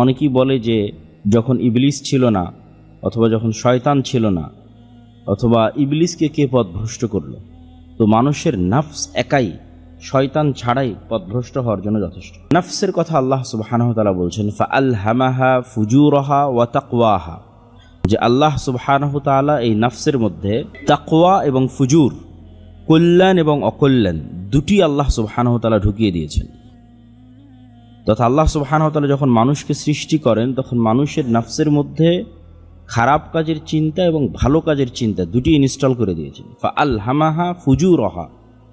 অনেকেই বলে যে, যখন ইবলিস ছিল না, অথবা যখন শয়তান ছিল না, অথবা ইবলিসকে কে পথভ্রষ্ট করল? তো মানুষের নাফস একাই শয়তান ছাড়াই পথভ্রষ্ট হওয়ার জন্য যথেষ্ট। নাফসের কথা আল্লাহ সুবাহানহতালা বলছেন ফা আল হামাহা ফুজুরহা ওয়া তাকওয়াহা। যে আল্লাহ সুবহানাহু তাআলা এই নাফসের মধ্যে তাকওয়া এবং ফুজুর, কল্যাণ এবং অকল্যাণ দুটি আল্লাহ সুবহানাহু তাআলা ঢুকিয়ে দিয়েছেন। তথা আল্লাহ সুবহানাহু তাআলা যখন মানুষকে সৃষ্টি করেন, তখন মানুষের নাফসের মধ্যে খারাপ কাজের চিন্তা এবং ভালো কাজের চিন্তা দুটি ইনস্টল করে দিয়েছেন। ফা আল হামাহা ফুজুরহা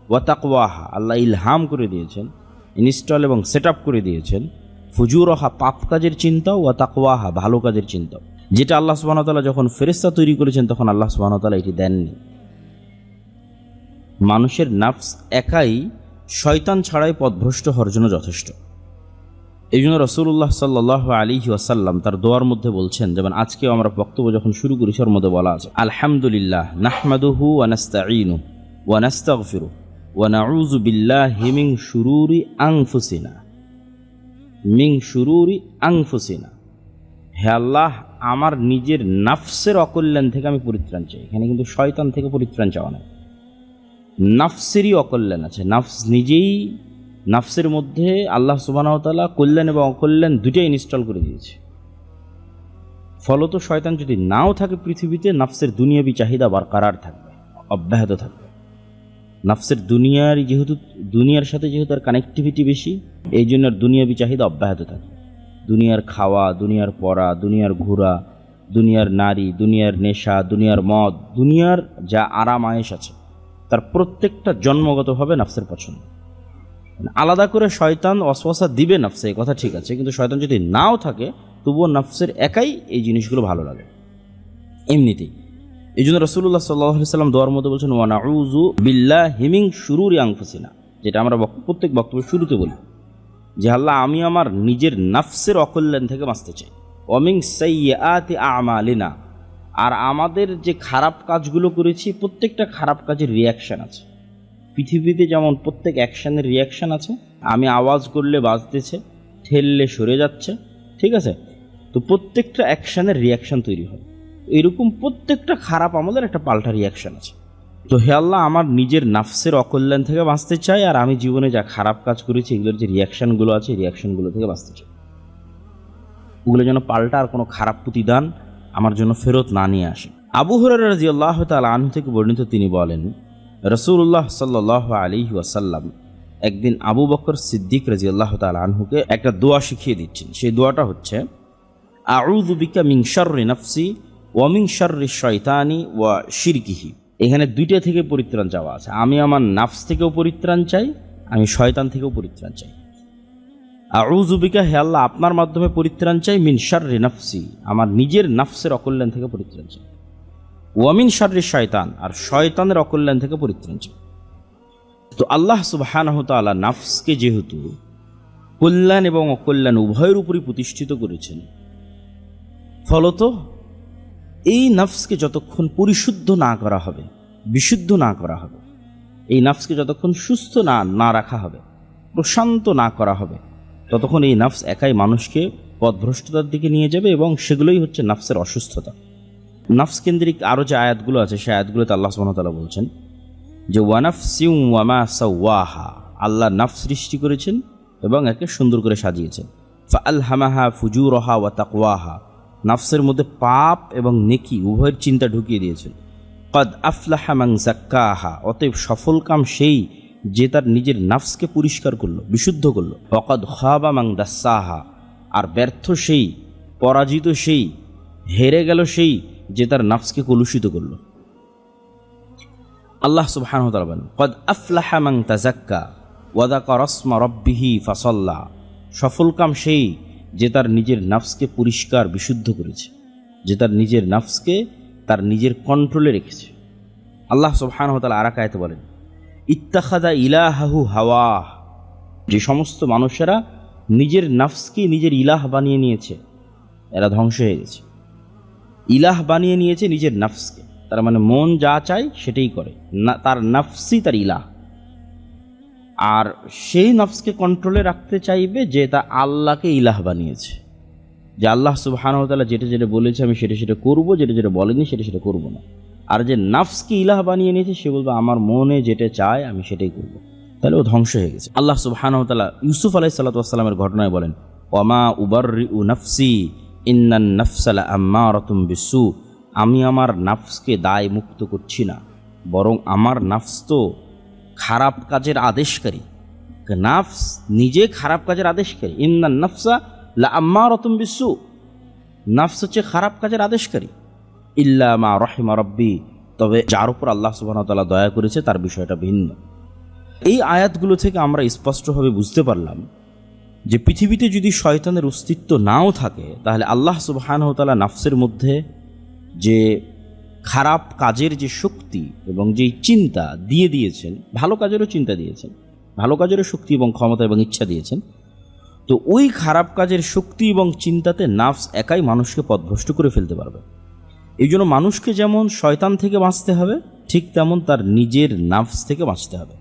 ওয়া তাকওয়াহা, আল্লাহ ইলহাম করে দিয়েছেন ইনস্টল এবং সেট করে দিয়েছেন ফুজুরহা পাপ কাজের চিন্তা ওয়া তাকওয়াহা ভালো কাজের চিন্তা যেটা আল্লাহ সুবাহতাল্লাহ যখন ফেরেস্তা তৈরি করেছেন, তখন আল্লাহ সুবাহতাল্লাহ এটি দেননি। মানুষের নাফস একাই শয়তান ছাড়াই পথভ্রষ্ট হওয়ার জন্য যথেষ্ট। এই জন্য রসুল্লাহ সাল্লাহ আলী ওয়াসাল্লাম তার দোয়ার মধ্যে বলছেন, যেমন আজকেও আমরা বক্তব্য যখন শুরু করি ওর মধ্যে বলা আছে, আলহামদুলিল্লাহ নাহমাদুহু ওয়ানাস্তাঈনু ওয়ানাস্তাগফিরু ওয়ানাউযু বিল্লাহি মিন শুরুরি আনফুসিনা মিং শুরুরি আংফুসিনা হে আল্লাহ, আমার নিজের নাফসের অকল্যাণ থেকে আমি পরিত্রাণ চাই। এখানে কিন্তু শয়তান থেকে পরিত্রাণ চাওয়া নাই। নাফসেরই অকল্যাণ আছে। নাফস নিজেই নাফসের মধ্যে আল্লাহ সুবাহতালা কল্যাণ এবং অকল্যাণ দুটাই ইনস্টল করে দিয়েছে। ফলত শয়তান যদি নাও থাকে পৃথিবীতে, নাফসের দুনিয়াবি চাহিদা বারকারার থাকবে, অব্যাহত থাকবে। নাফসের দুনিয়ার যেহেতু, দুনিয়ার সাথে যেহেতু তার কানেক্টিভিটি বেশি, এই জন্য আর দুনিয়াবি চাহিদা অব্যাহত থাকে দুনিয়ার খাওয়া, দুনিয়ার পড়া, দুনিয়ার ঘোরা, দুনিয়ার নারী, দুনিয়ার নেশা, দুনিয়ার মদ, দুনিয়ার যা আরাম আয়েস আছে, তার প্রত্যেকটা জন্মগতভাবে নাফসের পছন্দ। আলাদা করে শয়তান অশ্বাসা দিবে নাফসে, এই কথা ঠিক আছে, কিন্তু শয়তান যদি নাও থাকে, তবুও নাফসের একাই এই জিনিসগুলো ভালো লাগে। এমনিতেই। এই জন্য রসুল্লাহ সাল্লাহ সাল্লাম দোয়ার মধ্যে বলছেন ওয়ানাউজু বিল্লাহ হিমিং শুরুরি আংফুসিনা যেটা আমরা প্রত্যেক বক্তব্য শুরুতে বলি, যে আল্লাহ আমি আমার নিজের নাফসের অকল্যাণ থেকে বাঁচতে চাই। অমিং সাইয়াতি আমালিনা আর আমাদের যে খারাপ কাজগুলো করেছি, প্রত্যেকটা খারাপ কাজের রিয়াকশান আছে। পৃথিবীতে যেমন প্রত্যেক অ্যাকশানের রিয়াকশান আছে, আমি আওয়াজ করলে বাজতেছে, ঠেললে সরে যাচ্ছে, ঠিক আছে? তো প্রত্যেকটা অ্যাকশানের রিয়াকশান তৈরি হয়। এরকম প্রত্যেকটা খারাপ আমাদের একটা পাল্টা রিয়াকশান আছে। তো হে আল্লাহ, আমার নিজের নাফসের অকল্যাণ থেকে বাঁচতে চাই, আর আমি জীবনে যা খারাপ কাজ করেছি, এগুলোর যে রিয়াকশানগুলো আছে রিয়াকশানগুলো থেকে বাঁচতে চাই। ওগুলো যেন পাল্টা আর কোনো খারাপ প্রতিদান আমার জন্য ফেরত না নিয়ে আসে। আবু হরার রাজি আল্লাহ তালা থেকে বর্ণিত তিনি বলেন রসুল্লাহ সাল্লাহ আলী ওয়াসাল্লাম একদিন আবু বকর সিদ্দিক রাজি আল্লাহ আনহুকে একটা দোয়া শিখিয়ে দিচ্ছেন। সেই দোয়াটা হচ্ছে, আউযু বিকা মিং শাররি নাফসি ওয়া মিং শাররি শয়তানি ওয়া শিরকিহি। এখানে দুইটা থেকে পরিত্রাণ চাওয়া আছে। আমি আমার নাফস থেকেও পরিত্রাণ চাই, আমি শয়তান থেকেও পরিত্রাণ চাই। আউজুবিকা হে আল্লাহ, আপনার মাধ্যমে পরিত্রাণ চাই, মিন শাররি নাফসি। আমার নিজের নাফসের অকল্যাণ থেকে পরিত্রাণ চাই। ওয়ামিন শাররি শয়তান, আর শয়তানের অকল্যাণ থেকে পরিত্রাণ চাই তো আল্লাহ সুবহানাহু তাআলা নাফসকে যেহেতু কল্যাণ এবং অকল্যাণ উভয়ের উপরই প্রতিষ্ঠিত করেছেন, ফলত এই নাফসকে যতক্ষণ পরিশুদ্ধ না করা হবে, বিশুদ্ধ না করা হবে, এই নাফসকে যতক্ষণ সুস্থ না না রাখা হবে, প্রশান্ত না করা হবে, ততক্ষণ এই নাফস একাই মানুষকে পথভ্রষ্টতার দিকে নিয়ে যাবে এবং সেগুলোই হচ্ছে নাফসের অসুস্থতা। নাফস কেন্দ্রিক আরও যে আয়াতগুলো আছে, সেই আয়াতগুলোতে আল্লাহ সুবহানাহু বলছেন যে ওয়ানাফ সিউ ওয়ামা সাওয়াহা আল্লাহ নাফস সৃষ্টি করেছেন এবং একে সুন্দর করে সাজিয়েছেন। ফা আল হামাহা ফুজুরহা ওয়া তাকওয়াহা নাফসের মধ্যে পাপ এবং নেকি উভয়ের চিন্তা ঢুকিয়ে দিয়েছেন। কদ আফলাহা মাং জাক্কাহা অতএব সফল কাম সেই যে তার নিজের নাফসকে পরিষ্কার করল, বিশুদ্ধ করল। অকদ খাবা মাং দাসাহা আর ব্যর্থ সেই, পরাজিত সেই, হেরে গেল সেই যে তার নাফসকে কলুষিত করল। আল্লাহ সুবহান বলেন, কদ আফলাহা মাং তাজাক্কা ওয়াদা করসমা রব্বিহি ফাসল্লা। সফল কাম সেই যে তার নিজের নাফসকে পরিষ্কার, বিশুদ্ধ করেছে, যে তার নিজের নাফসকে তার নিজের কন্ট্রোলে রেখেছে। আল্লাহ সুবহান হতাল আরাকায়তে বলেন ইত্তাখাদা ইলাহাহু হাওয়া। যে সমস্ত মানুষেরা নিজের নাফসকে নিজের ইলাহ বানিয়ে নিয়েছে, এরা ধ্বংস হয়ে গেছে। ইলাহ বানিয়ে নিয়েছে নিজের নাফসকে। তার মানে মন যা চায় সেটাই করে। না, তার নাফসই তার ইলাহ। আর সেই নফসকে কন্ট্রোলে রাখতে চাইবে যে তা আল্লাহকে ইলাহ বানিয়েছে। যে আল্লাহ সুবাহানতালা যেটা যেটা বলেছে আমি সেটা সেটা করব, যেটা যেটা বলেনি সেটা সেটা করব না। আর যে নাফসকে ইলাহ বানিয়ে নিয়েছে সে বলবে, আমার মনে যেটা চায় আমি সেটাই করব। তাহলে ও ধ্বংস হয়ে গেছে। আল্লাহ সুবাহানতালা ইউসুফ আলাই সাল্লাতামের ঘটনায় বলেন ওমা উবার উ নফসি ইন্নান নফসালা আম্মা রতুম আমি আমার নাফসকে দায় মুক্ত করছি না, বরং আমার নাফস তো খারাপ কাজের আদেশকারী। নাফস নিজে খারাপ কাজের আদেশকারী। ইন্নান নফসা লা আম্মা রতুম বিসু, নাফস হচ্ছে খারাপ কাজের আদেশকারী। ইল্লা মা রহিমা রব্বি, তবে যার উপর আল্লাহ সুবাহতাল্লাহ দয়া করেছে, তার বিষয়টা ভিন্ন। এই আয়াতগুলো থেকে আমরা স্পষ্টভাবে বুঝতে পারলাম যে পৃথিবীতে যদি শয়তানের অস্তিত্ব নাও থাকে, তাহলে আল্লাহ সুবাহানহতালা নাফসের মধ্যে যে খারাপ কাজের যে শক্তি এবং যেই চিন্তা দিয়ে দিয়েছেন, ভালো কাজেরও চিন্তা দিয়েছেন, ভালো কাজেরও শক্তি এবং ক্ষমতা এবং ইচ্ছা দিয়েছেন, তো ওই খারাপ কাজের শক্তি এবং চিন্তাতে নাফস একাই মানুষকে পথভ্রষ্ট করে ফেলতে পারবে। এই জন্য মানুষকে যেমন শয়তান থেকে বাঁচতে হবে, ঠিক তেমন তার নিজের নাফস থেকে বাঁচতে হবে।